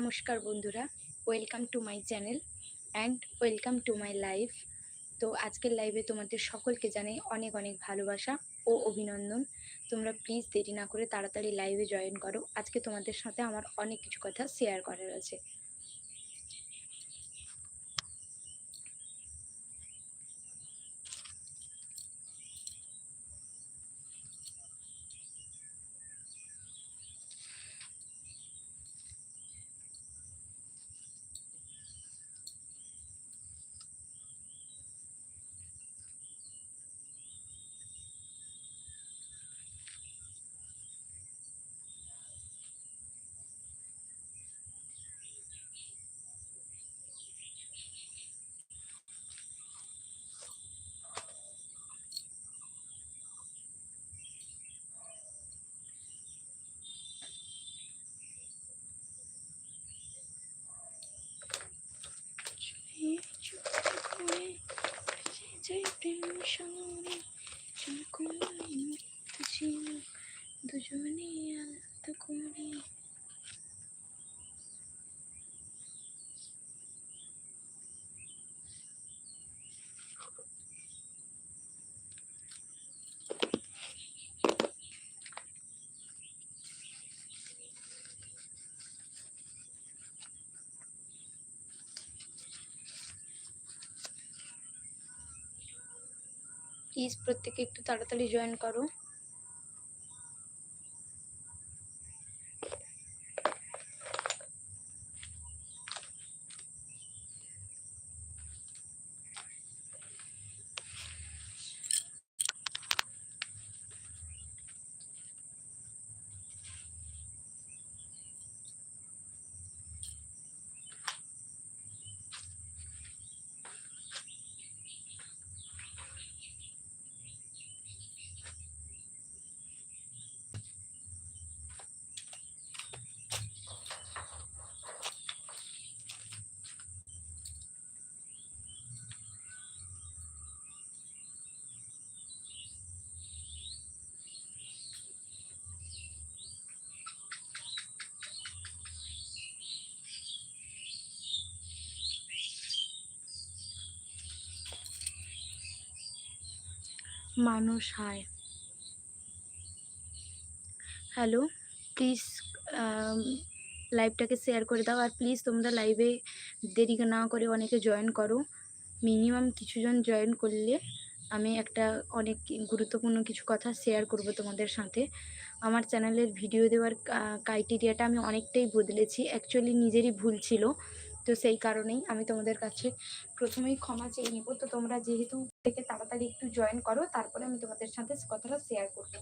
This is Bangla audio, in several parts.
নমস্কার বন্ধুরা welcome to my channel and welcome to my life তো আজকের লাইভে তোমাদের সকলকে জানাই অনেক অনেক ভালোবাসা ও অভিনন্দন। তোমরা প্লিজ দেরি না করে তাড়াতাড়ি লাইভে জয়েন করো। আজকে তোমাদের সাথে আমার অনেক কিছু কথা শেয়ার করার আছে। প্লিজ প্রত্যেকে একটু তাড়াতাড়ি জয়েন করো। মানুষ হায়। হ্যালো প্লিজ লাইভটাকে শেয়ার করে দাও। আর প্লিজ তোমরা লাইভে দেরি না করে অনেকে জয়েন করো। মিনিমাম কিছুজন জয়েন করলে আমি একটা অনেক গুরুত্বপূর্ণ কিছু কথা শেয়ার করব তোমাদের সাথে। আমার চ্যানেলের ভিডিও দেওয়ার ক্রাইটেরিয়াটা আমি অনেকটাই বদলেছি। অ্যাকচুয়ালি নিজেরই ভুল ছিল। তো সেই কারণেই আমি তোমাদের কাছে প্রথমেই ক্ষমা চেয়ে নেব। তো তোমরা যেহেতু থেকে তাড়াতাড়ি একটু জয়েন করো, তারপরে আমি তোমাদের সাথে কথাটা শেয়ার করব।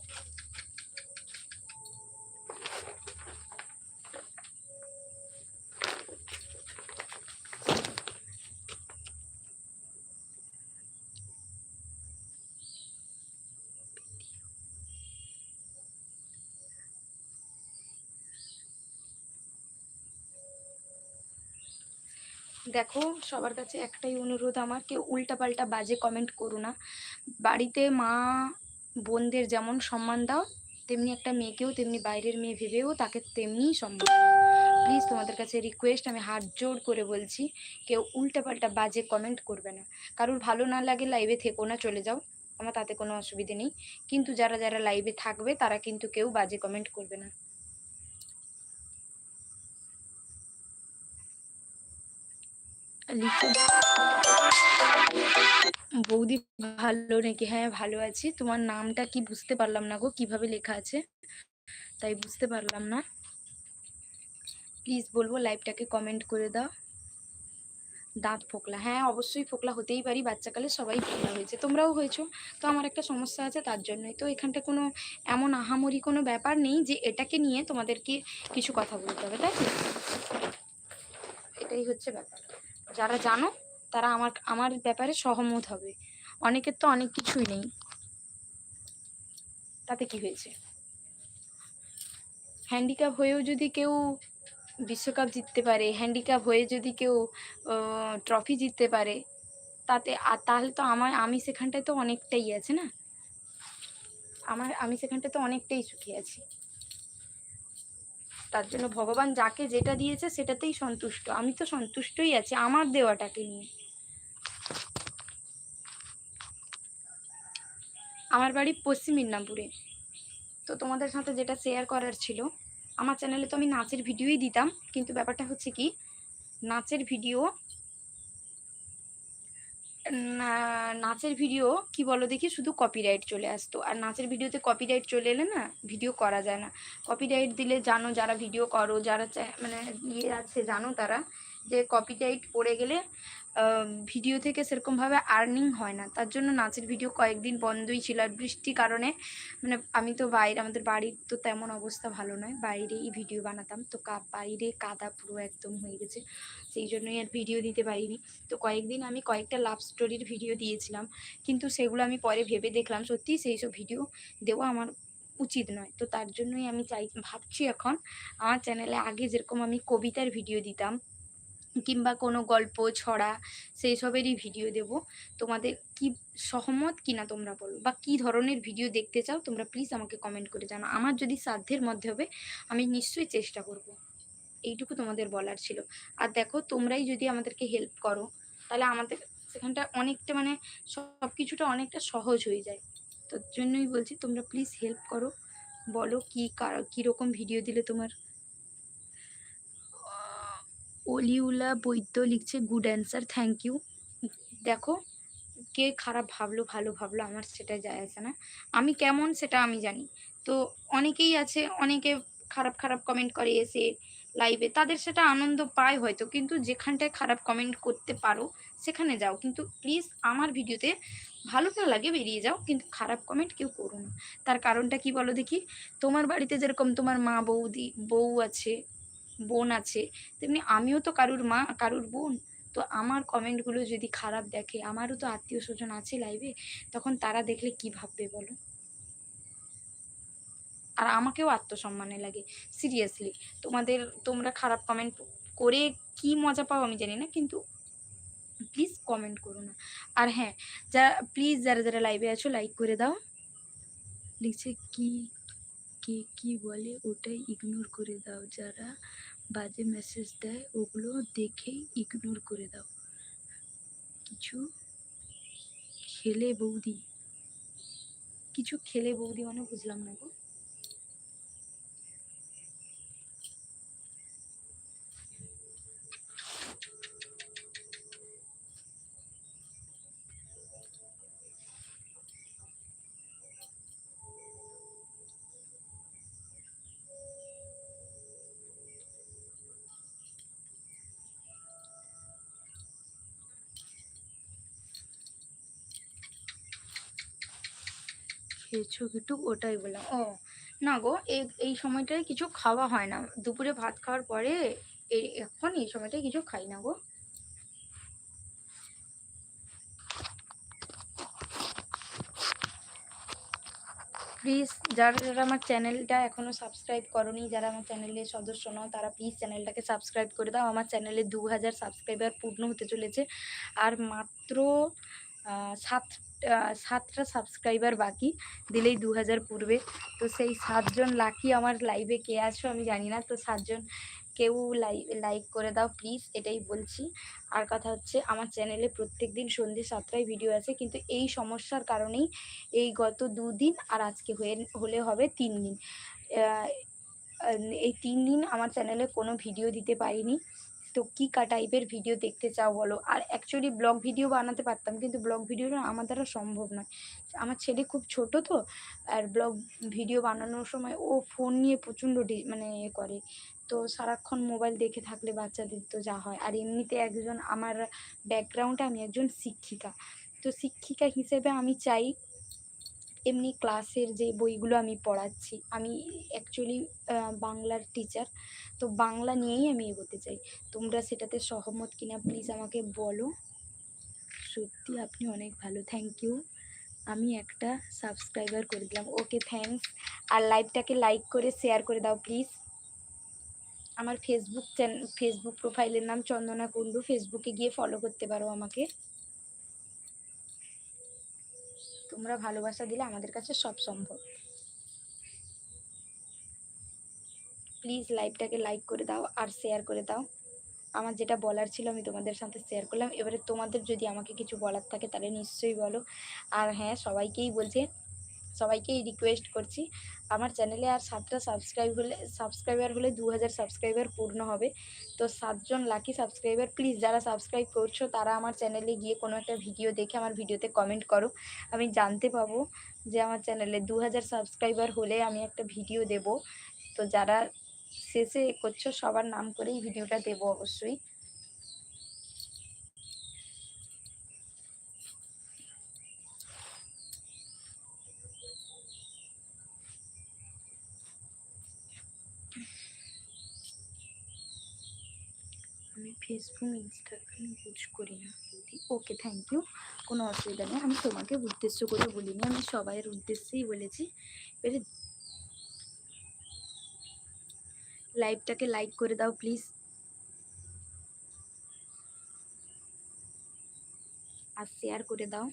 দেখো, সবার কাছে একটাই অনুরোধ আমার, কেউ উল্টাপাল্টা বাজে কমেন্ট করো না। বাড়িতে মা, বোনদের যেমন সম্মান দাও, তেমনি একটা মেয়েকেও, তেমনি বাইরের মেয়ে ভেবেও তাকে তেমনি সম্মান প্লিজ তোমাদের কাছে রিকোয়েস্ট আমি হাত জোর করে বলছি, কেউ উল্টাপাল্টা বাজে কমেন্ট করবে না। কারোর ভালো না লাগে লাইভে থেকো না, চলে যাও। আমার তাতে কোনো অসুবিধে নেই। কিন্তু যারা যারা লাইভে থাকবে, তারা কিন্তু কেউ বাজে কমেন্ট করবে না। বৌদি ভালো নাকি? হ্যাঁ ভালো আছি। তোমার নামটা কি বুঝতে পারলাম না গো, কীভাবে লেখা আছে? তাই বুঝতে পারলাম না। প্লিজ বলব লাইভটাকে কমেন্ট করে দাও। দাঁত ফোকলা। হ্যাঁ অবশ্যই ফোকলা হতেই পারি, বাচ্চাকালে সবাই ফোকলা হয়েছে। তোমরাও হয়েছো। তো আমার একটা সমস্যা আছে, তার জন্যই। তো এখানটা কোনো এমন আহামরি কোনো ব্যাপার নেই যে এটাকে নিয়ে তোমাদেরকে কিছু কথা বলতে হবে, তাই এটাই হচ্ছে ব্যাপার। যারা জানো, তারা আমার আমার ব্যাপারে সহমত হবে। অনেকের তো অনেক কিছুই নেই। তাতে কি হয়েছে? হ্যান্ডিক্যাপ হয়েও যদি কেউ বিশ্বকাপ জিততে পারে হ্যান্ডিক্যাপ হয়ে যদি কেউ ট্রফি জিততে পারে, তাতে আর তাহলে তো আমার, আমি সেখানটায় তো অনেকটাই আছে না? আমার, আমি সেখানটায় তো অনেকটাই সুখী আছি। তার জন্য ভগবান যাকে যেটা দিয়েছে সেটাতেই সন্তুষ্ট। আমি তো সন্তুষ্টই আছি আমার দেওয়াটাকে নিয়ে। আমার বাড়ি পশ্চিম মিদনাপুরে। তো তোমাদের সাথে যেটা শেয়ার করার ছিল, আমার চ্যানেলে তো আমি নাচের ভিডিওই দিতাম, কিন্তু ব্যাপারটা হচ্ছে কি, নাচের ভিডিও নাচের ভিডিও কি বলো দেখি? শুধু কপিরাইট চলে আসতো। আর নাচের ভিডিওতে কপিরাইট চলে এলে না ভিডিও করা যায় না। কপিরাইট দিলে জানো যারা ভিডিও করো, যারা মানে ইয়ে আছে জানো তারা, যে কপিরাইট পড়ে গেলে ভিডিও থেকে সেরকমভাবে আর্নিং হয় না। তার জন্য নাচের ভিডিও কয়েকদিন বন্ধই ছিল। আর বৃষ্টির কারণে মানে আমি তো বাইরে, আমাদের বাড়ির তো তেমন অবস্থা ভালো নয়। বাইরেই ভিডিও বানাতাম। তো কা, বাইরে কাদা পুরো একদম হয়ে গেছে। সেই জন্যই আর ভিডিও দিতে পারিনি। তো কয়েকদিন আমি কয়েকটা লাভ স্টোরির ভিডিও দিয়েছিলাম। কিন্তু সেগুলো আমি পরে ভেবে দেখলাম, সত্যি সেই সব ভিডিও দেওয়া আমার উচিত নয়। তো তার জন্যই আমি চাই, ভাবছি এখন, আমার চ্যানেলে আগে যেরকম আমি কবিতার ভিডিও দিতাম কিংবা কোনো গল্প, ছড়া সেই সবেরই ভিডিও দেব। তোমাদের কি সহমত কিনা তোমরা বলো? বা কি ধরনের ভিডিও দেখতে চাও? তোমরা প্লিজ আমাকে কমেন্ট করে জানাও আমার যদি সাধ্যের মধ্যে হবে, আমি নিশ্চয়ই চেষ্টা করব। এইটুকু তোমাদের বলার ছিল। আর দেখো, তোমরাই যদি আমাদেরকে হেল্প করো, তাহলে আমাদের সেখানটা অনেকটা মানে সব কিছুটা অনেকটা সহজ হয়ে যায়। তোর জন্যই বলছি, তোমরা প্লিজ হেল্প করো। বলো কী কার- কীরকম ভিডিও দিলে তোমার অলিউলা বৈদ্য লিখছে, গুড অ্যান্সার, থ্যাংক ইউ। দেখো, কে খারাপ ভাবলো, ভালো ভাবলো, আমার সেটা যায় আসে না। আমি কেমন সেটা আমি জানি। তো অনেকেই আছে, অনেকে খারাপ খারাপ কমেন্ট করে এসে লাইভে তাদের সেটা আনন্দ পায় হয়তো, কিন্তু যেখানটায় খারাপ কমেন্ট করতে পারো, সেখানে যাও। কিন্তু প্লিজ আমার ভিডিওতে ভালো না লাগে, বেরিয়ে যাও, কিন্তু খারাপ কমেন্ট কেউ করো না। তার কারণটা কি বলো দেখি? তোমার বাড়িতে যেরকম তোমার মা বৌদি, বউ আছে বোন আছে, তেমনি আমিও তো কারুর মা, কারুর বোন। তো আমার কমেন্টগুলো যদি খারাপ দেখে, আমারও তো আত্মীয় স্বজন আছে লাইভে তখন তারা দেখলে কি ভাববে বলো? আর আমাকেও আত্মসম্মানে লাগে সিরিয়াসলি তোমাদের, তোমরা খারাপ কমেন্ট করে কি মজা পাও আমি জানি না, কিন্তু প্লিজ কমেন্ট করো না। আর হ্যাঁ যারা প্লিজ যারা যারা লাইভে আছো লাইক করে দাও। লিখছে কি কে কি বলে ওটাই ইগনোর করে দাও। যারা বাজে মেসেজ দেয়, ওগুলো দেখেই ইগনোর করে দাও। কিছু খেলে বৌদি। কিছু খেলে বৌদি মানে বুঝলাম না গো। খেয়েছো কিছু ওটাই বললাম। ও, না গো, এই এই সময়টায় কিছু খাওয়া হয় না। দুপুরে ভাত খাওয়ার পরে এখন এই সময়টায় কিছু খাই না গো। প্লিজ যারা যারা আমার চ্যানেলটা এখনও সাবস্ক্রাইব করনি, যারা আমার চ্যানেলের সদস্য নও, তারা প্লিজ চ্যানেলটাকে সাবস্ক্রাইব করে দাও। আমার চ্যানেলে দু হাজার সাবস্ক্রাইবার পূর্ণ হতে চলেছে। আর মাত্র সাত সাতটা সাবস্ক্রাইবার বাকি, দিলেই দু হাজার পূর্বে তো সেই সাতজন লাকি আমার লাইভে কে আছো আমি জানি না, তো সাতজন কেউ লাই লাইক করে দাও প্লিজ এটাই বলছি। আর কথা হচ্ছে, আমার চ্যানেলে প্রত্যেক দিন সন্ধ্যে সাতটায় ভিডিও আছে, কিন্তু এই সমস্যার কারণেই এই গত দুদিন আর আজকে হয়ে, হলে হবে তিন দিন এই তিন দিন আমার চ্যানেলে কোনো ভিডিও দিতে পারিনি। তো কী টাইপের ভিডিও দেখতে চাও বলো? আর অ্যাকচুয়ালি ব্লগ ভিডিও বানাতে পারতাম, কিন্তু ব্লগ ভিডিওটা আমার দ্বারা সম্ভব নয়। আমার ছেলে খুব ছোট তো, আর ব্লগ ভিডিও বানানোর সময় ও ফোন নিয়ে প্রচণ্ড মানে এ করে। তো সারাক্ষণ মোবাইল দেখে থাকলে বাচ্চাদের তো যা হয়। আর এমনিতে একজন আমার ব্যাকগ্রাউন্ডে আমি একজন শিক্ষিকা। তো শিক্ষিকা হিসেবে আমি চাই এমনি ক্লাসের যে বইগুলো আমি পড়াচ্ছি, আমি অ্যাকচুয়ালি বাংলার টিচার তো বাংলা নিয়েই আমি এগোতে চাই। তোমরা সেটাতে সহমত কিনা প্লিজ আমাকে বলো। সত্যি আপনি অনেক ভালো থ্যাংক ইউ আমি একটা সাবস্ক্রাইবার করে দিলাম। ওকে থ্যাঙ্কস আর লাইভটাকে লাইক করে শেয়ার করে দাও প্লিজ আমার ফেসবুক ফেসবুক প্রোফাইলের নাম চন্দনা কুণ্ডু। ফেসবুকে গিয়ে ফলো করতে পারো আমাকে। তোমরা ভালোবাসা দিলে আমাদের কাছে সব সম্ভব। প্লিজ লাইভটাকে লাইক করে দাও আর শেয়ার করে দাও। আমার যেটা বলার ছিল আমি তোমাদের সাথে শেয়ার করলাম। এবারে তোমাদের যদি আমাকে কিছু বলার থাকে তাহলে নিশ্চয়ই বলো। আর হ্যাঁ সবাইকেই বলছে সবাইকেই রিকোয়েস্ট করছি। আমার চ্যানেলে আর সাতটা সাবস্ক্রাইব হলে সাবস্ক্রাইবার হলে দু হাজার সাবস্ক্রাইবার পূর্ণ হবে। তো সাতজন লাকি সাবস্ক্রাইবার প্লিজ যারা সাবস্ক্রাইব করছ, তারা আমার চ্যানেলে গিয়ে কোনো একটা ভিডিও দেখে আমার ভিডিওতে কমেন্ট করো। আমি জানতে পাবো যে আমার চ্যানেলে দু হাজার সাবস্ক্রাইবার হলে আমি একটা ভিডিও দেব। তো যারা শেষে করছ, সবার নাম করেই ভিডিওটা দেবো অবশ্যই আমি ফেসবুক ইনস্টাগ্রাম ইউজ করি না ওকে থ্যাংক ইউ কোনো অসুবিধা নেই। আমি তোমাকে উদ্দেশ্য করে বলিনি। আমি সবাইয়ের উদ্দেশ্যেই বলেছি। এবারে লাইভটাকে লাইক করে দাও প্লিজ আর শেয়ার করে দাও।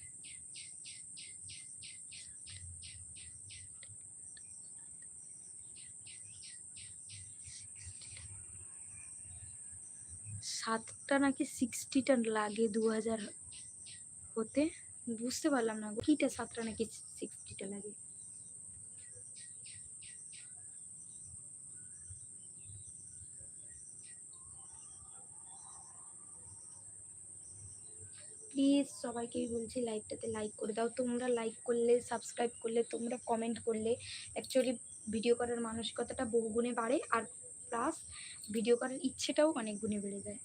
সাতটা নাকি সিক্সটিটা লাগে দু হাজার হতে। বুঝতে পারলাম না। কিটা সাতটা নাকি সিক্সটিটা লাগে? প্লিজ সবাইকেই বলছি লাইভটাতে লাইক করে দাও। তোমরা লাইক করলে সাবস্ক্রাইব করলে, তোমরা কমেন্ট করলে অ্যাকচুয়ালি ভিডিও করার মানসিকতাটা বহুগুণে বাড়ে। আর প্লাস ভিডিও করার ইচ্ছেটাও অনেক গুণে বেড়ে যায়।